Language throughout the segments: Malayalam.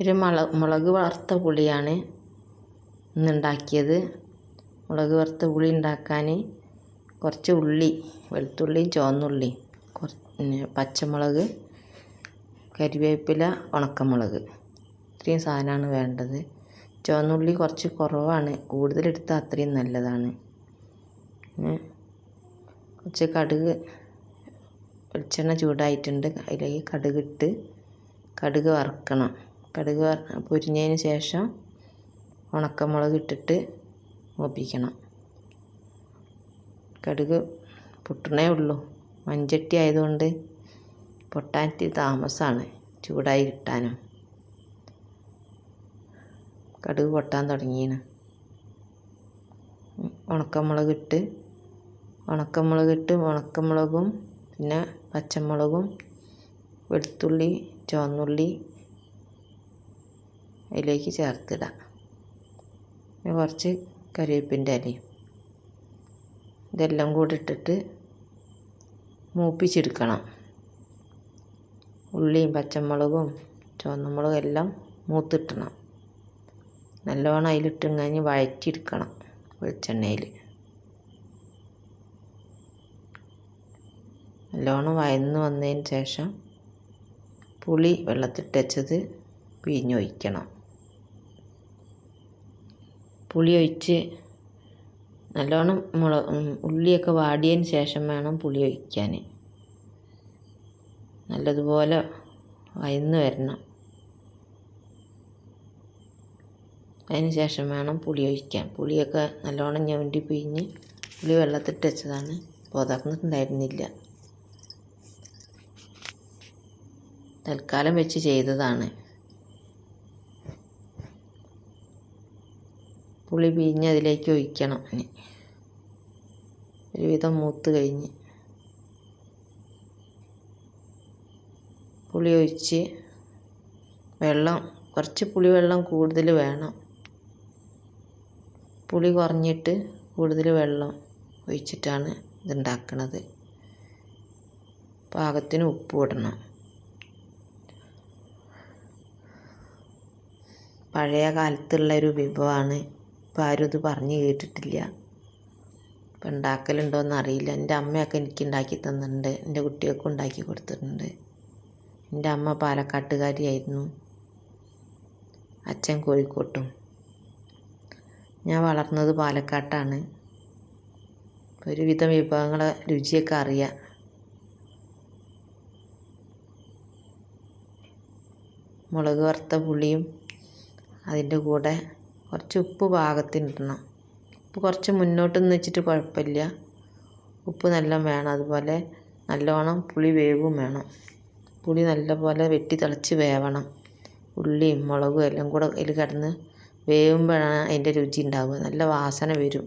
ഒരു മുള മുളക് വറുത്ത പുളിയാണ് ഇന്നുണ്ടാക്കിയത്. മുളക് വറുത്ത പുളി ഉണ്ടാക്കാൻ കുറച്ച് ഉള്ളി വെളുത്തുള്ളിയും ചുവന്നുള്ളി കുറച്ച് പച്ചമുളക് കരിവേപ്പില ഉണക്കമുളക്. ഇത്രയും സാധനമാണ് വേണ്ടത്. ചുവന്നുള്ളി കുറച്ച് കുറവാണ്. കൂടുതലെടുത്താൽ അത്രയും നല്ലതാണ്. കുറച്ച് കടുക് വെളിച്ചെണ്ണ ചൂടായിട്ടുണ്ട്. അതിലേക്ക് കടുകിട്ട് കടുക് വറുക്കണം. കടുക് പൊരിഞ്ഞതിന് ശേഷം ഉണക്കമുളക് ഇട്ടിട്ട് മൂപ്പിക്കണം. കടുക് പൊട്ടണേ ഉള്ളൂ. മൺചട്ടി ആയതുകൊണ്ട് ഇത്തിരി താമസമാണ് ചൂടായി കിട്ടാനും. കടുക് പൊട്ടാൻ തുടങ്ങിയാണ് ഉണക്കമുളക് ഇട്ട് ഉണക്കമുളക് ഇട്ട് ഉണക്കമുളകും പിന്നെ പച്ചമുളകും വെളുത്തുള്ളി ചുവന്നുള്ളി അതിലേക്ക് ചേർത്തിടാം. കുറച്ച് കരിവേപ്പിന്റെ ഇലയും ഇതെല്ലാം കൂടി ഇട്ടിട്ട് മൂപ്പിച്ചെടുക്കണം. ഉള്ളിയും പച്ചമുളകും ചുവന്നമുളകും എല്ലാം മൂത്തിട്ടണം നല്ലോണം അതിലിട്ട് കഴിഞ്ഞ് വഴറ്റിയെടുക്കണം വെളിച്ചെണ്ണയിൽ. നല്ലോണം വയന്ന് വന്നതിന് ശേഷം പുളി വെള്ളത്തിട്ടച്ചത് പിഴിഞ്ഞൊഴിക്കണം. പുളി ഒഴിച്ച് നല്ലോണം മുള ഉള്ളിയൊക്കെ വാടിയതിന് ശേഷം വേണം പുളി ഒഴിക്കാൻ നല്ലതുപോലെ വയന്ന് വരണം. അതിന് ശേഷം വേണം പുളി ഒഴിക്കാൻ പുളിയൊക്കെ നല്ലോണം ഞവണ്ടി പിഴിഞ്ഞ് പുളി വെള്ളത്തിട്ട് വെച്ചതാണ്. പുതർന്നിട്ടുണ്ടായിരുന്നില്ല തൽക്കാലം വെച്ച് ചെയ്തതാണ്. പുളി പിഴിഞ്ഞ് അതിലേക്ക് ഒഴിക്കണം. ഇനി ഒരുവിധം മൂത്ത് കഴിഞ്ഞ് പുളി ഒഴിച്ച് വെള്ളം കുറച്ച് പുളി വെള്ളം കൂടുതൽ വേണം. പുളി കുറഞ്ഞിട്ട് കൂടുതൽ വെള്ളം ഒഴിച്ചിട്ടാണ് ഇതുണ്ടാക്കുന്നത് പാകത്തിന് ഉപ്പ് ഇടണം. പഴയ കാലത്തുള്ള ഒരു വിഭവമാണ് ഇപ്പം ആരും ഇത് പറഞ്ഞു കേട്ടിട്ടില്ല. ഇപ്പം ഉണ്ടാക്കലുണ്ടോ എന്നറിയില്ല. എന്റെ അമ്മയൊക്കെ എനിക്ക് ഉണ്ടാക്കി തന്നിട്ടുണ്ട്. എന്റെ കുട്ടികൾക്കും ഉണ്ടാക്കി കൊടുത്തിട്ടുണ്ട്. എന്റെ അമ്മ പാലക്കാട്ടുകാരിയായിരുന്നു. അച്ഛൻ കോഴിക്കോട്ടും. ഞാൻ വളർന്നത് പാലക്കാട്ടാണ്. ഒരുവിധം വിഭവങ്ങളെ രുചിയൊക്കെ അറിയാം. മുളക് വറുത്ത പുളിയും അതിന്റെ കൂടെ കുറച്ച് ഉപ്പ് പാകത്തിനിടണം. ഉപ്പ് കുറച്ച് മുന്നോട്ട് നിന്ന് വെച്ചിട്ട് കുഴപ്പമില്ല. ഉപ്പ് നല്ല വേണം. അതുപോലെ നല്ലോണം പുളി വേവും വേണം. പുളി നല്ലപോലെ വെട്ടി തിളച്ച് വേവണം. ഉള്ളിയും മുളകും എല്ലാം കൂടെ അതിൽ കിടന്ന് വേവുമ്പോഴാണ് അതിന്റെ രുചി ഉണ്ടാവുക. നല്ല വാസന വരും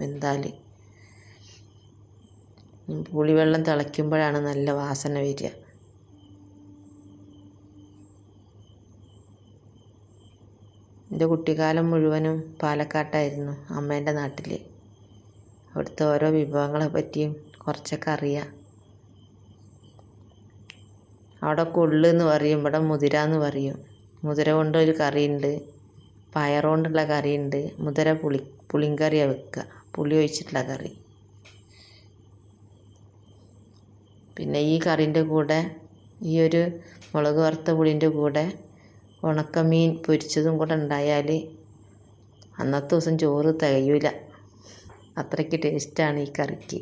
വെന്താൽ. പുളിവെള്ളം തിളയ്ക്കുമ്പോഴാണ് നല്ല വാസന വരിക. എന്റെ കുട്ടിക്കാലം മുഴുവനും പാലക്കാട്ടായിരുന്നു അമ്മേന്റെ നാട്ടിൽ അവിടുത്തെ ഓരോ വിഭവങ്ങളെ പറ്റിയും കുറച്ചൊക്കെ അറിയാം. അവിടെ കൊള്ള് എന്ന് പറയും ഇവിടെ മുതിര എന്ന് പറയും. മുതിര കൊണ്ടൊരു കറിയുണ്ട് പയർ കൊണ്ടുള്ള കറിയുണ്ട് മുതിര പുളി പുളിങ്കറിയാണ് വെക്കുക പുളി ഒഴിച്ചിട്ടുള്ള കറി. പിന്നെ ഈ കറീന്റെ കൂടെ ഈ ഒരു മുളക് വറുത്ത പുളിന്റെ കൂടെ ഉണക്കമീൻ പൊരിച്ചതും കൂടെ ഉണ്ടായാൽ അന്നത്തെ ദിവസം ചോറ് തികയൂല. അത്രയ്ക്ക് ടേസ്റ്റാണ് ഈ കറിക്ക്.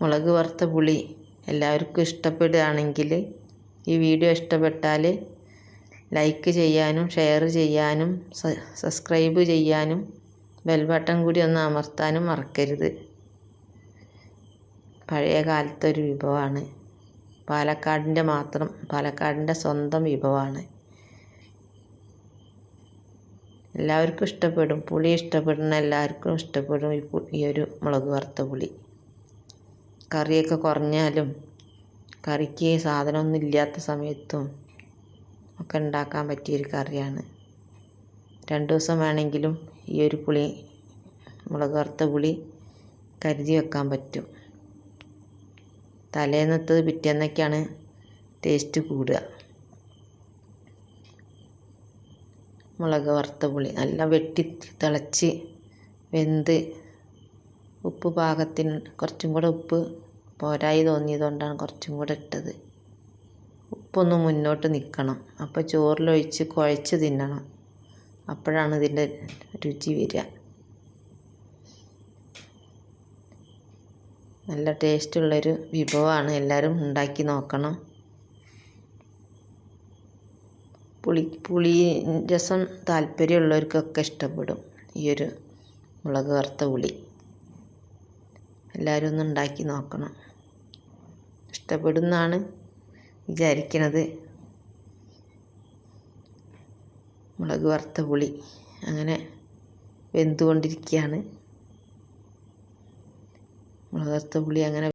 മുളക് വറുത്ത പുളി എല്ലാവർക്കും ഇഷ്ടപ്പെടുകയാണെങ്കിൽ ഈ വീഡിയോ ഇഷ്ടപ്പെട്ടാൽ ലൈക്ക് ചെയ്യാനും ഷെയർ ചെയ്യാനും സബ്സ്ക്രൈബ് ചെയ്യാനും ബെൽ ബട്ടൺ കൂടി ഒന്ന് അമർത്താനും മറക്കരുത്. പഴയ കാലത്തെ ഒരു വിഭവമാണ്. പാലക്കാടിന്റെ മാത്രം പാലക്കാടിന്റെ സ്വന്തം വിഭവമാണ്. എല്ലാവർക്കും ഇഷ്ടപ്പെടും പുളി ഇഷ്ടപ്പെടുന്ന എല്ലാവർക്കും ഇഷ്ടപ്പെടും ഈ ഒരു മുളക് വറുത്ത പുളി. കറിയൊക്കെ കുറഞ്ഞാലും കറിക്ക് സാധനമൊന്നും ഇല്ലാത്ത സമയത്തും ഒക്കെ ഉണ്ടാക്കാൻ പറ്റിയൊരു കറിയാണ്. രണ്ട് ദിവസം വേണമെങ്കിലും ഈ ഒരു പുളി മുളക് വറുത്ത പുളി കരുതി വെക്കാൻ പറ്റും. തലേന്നത്തത് പിറ്റേന്നൊക്കെയാണ് ടേസ്റ്റ് കൂടുക. മുളക് വറുത്ത പുളി നല്ല വെട്ടി തിളച്ച് വെന്ത് ഉപ്പ് പാകത്തിന് കുറച്ചും കൂടെ ഉപ്പ് പോരായി തോന്നിയതുകൊണ്ടാണ് കുറച്ചും കൂടെ ഇട്ടത്. ഉപ്പൊന്ന് മുന്നോട്ട് നിൽക്കണം അപ്പോൾ ചോറിലൊഴിച്ച് കുഴച്ച് തിന്നണം. അപ്പോഴാണ് ഇതിന്റെ രുചി വരിക. നല്ല ടേസ്റ്റുള്ളൊരു വിഭവമാണ് എല്ലാവരും ഉണ്ടാക്കി നോക്കണം. പുളി പുളി രസം താല്പര്യമുള്ളവർക്കൊക്കെ ഇഷ്ടപ്പെടും. ഈ ഒരു മുളക് വറുത്ത പുളി. എല്ലാവരും ഒന്ന് ഉണ്ടാക്കി നോക്കണം. ഇഷ്ടപ്പെടുന്നാണ് വിചാരിക്കണത്. മുളക് വറുത്ത പുളി. അങ്ങനെ വെന്തുകൊണ്ടിരിക്കുകയാണ്. മുളക് വറുത്ത പുളി അങ്ങനെ